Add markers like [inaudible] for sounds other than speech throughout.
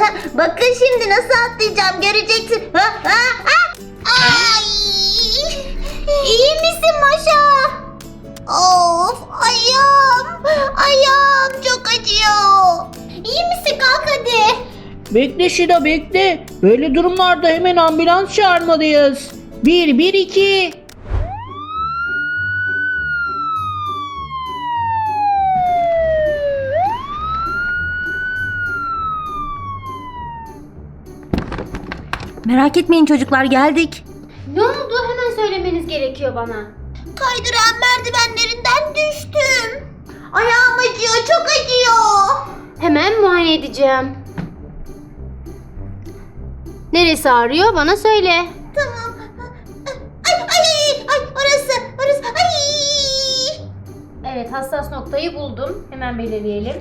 [laughs] atlayacağım göreceksin. Ha, ha, ha. Ay. İyi misin Maşa? Of ayağım. Ayağım çok acıyor. İyi misin kalk hadi. Bekle Şila bekle. Böyle durumlarda hemen ambulans çağırmalıyız. 1 1 2 Merak etmeyin çocuklar geldik. Ne oldu? Hemen söylemeniz gerekiyor bana. Kaydıran merdivenlerinden düştüm. Ayağım acıyor çok acıyor. Hemen muayene edeceğim. Neresi ağrıyor? Bana söyle. Tamam. Ay ay ay ay orası orası ay. Evet, hassas noktayı buldum. Hemen belirleyelim.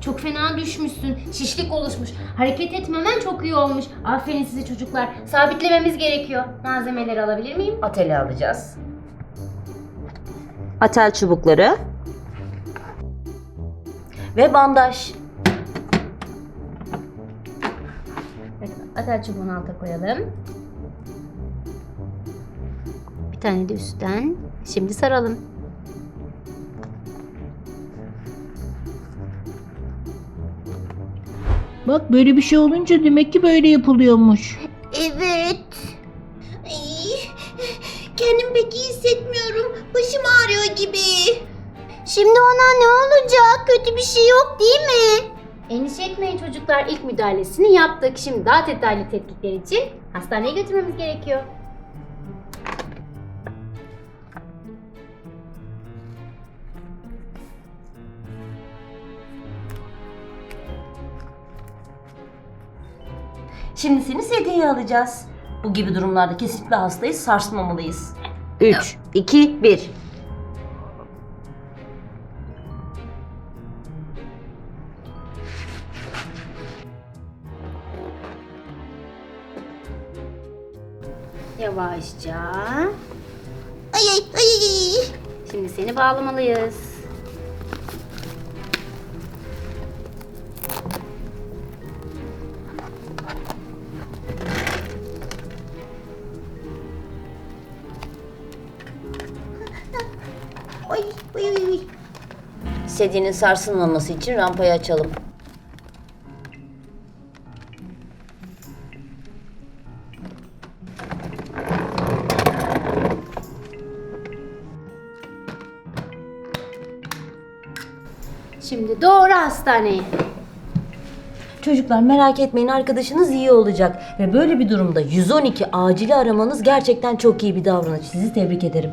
Çok fena düşmüşsün. Şişlik oluşmuş. Hareket etmemen çok iyi olmuş. Aferin size çocuklar. Sabitlememiz gerekiyor. Malzemeleri alabilir miyim? Ateli alacağız. Atel çubukları. Ve bandaj. Evet, atel çubuğunu alta koyalım. Bir tane de üstten. Şimdi saralım. Bak böyle bir şey olunca demek ki böyle yapılıyormuş. Evet. Ay, kendimi pek iyi hissetmiyorum. Başım ağrıyor gibi. Şimdi ona ne olacak? Kötü bir şey yok değil mi? Endişe etmeyin çocuklar. İlk müdahalesini yaptık. Şimdi daha detaylı tetkikler için hastaneye götürmemiz gerekiyor. Şimdi seni sedyeye alacağız. Bu gibi durumlarda kesinlikle hastayı sarsmamalıyız. 3, 2, 1. Yavaşça. Ay ay ay. Şimdi seni bağlamalıyız. Ay ay ay. ay. Sedyenin sarsılmaması için rampayı açalım. Şimdi doğru hastaneye. Çocuklar merak etmeyin arkadaşınız iyi olacak. Ve böyle bir durumda 112 acili aramanız gerçekten çok iyi bir davranış. Sizi tebrik ederim.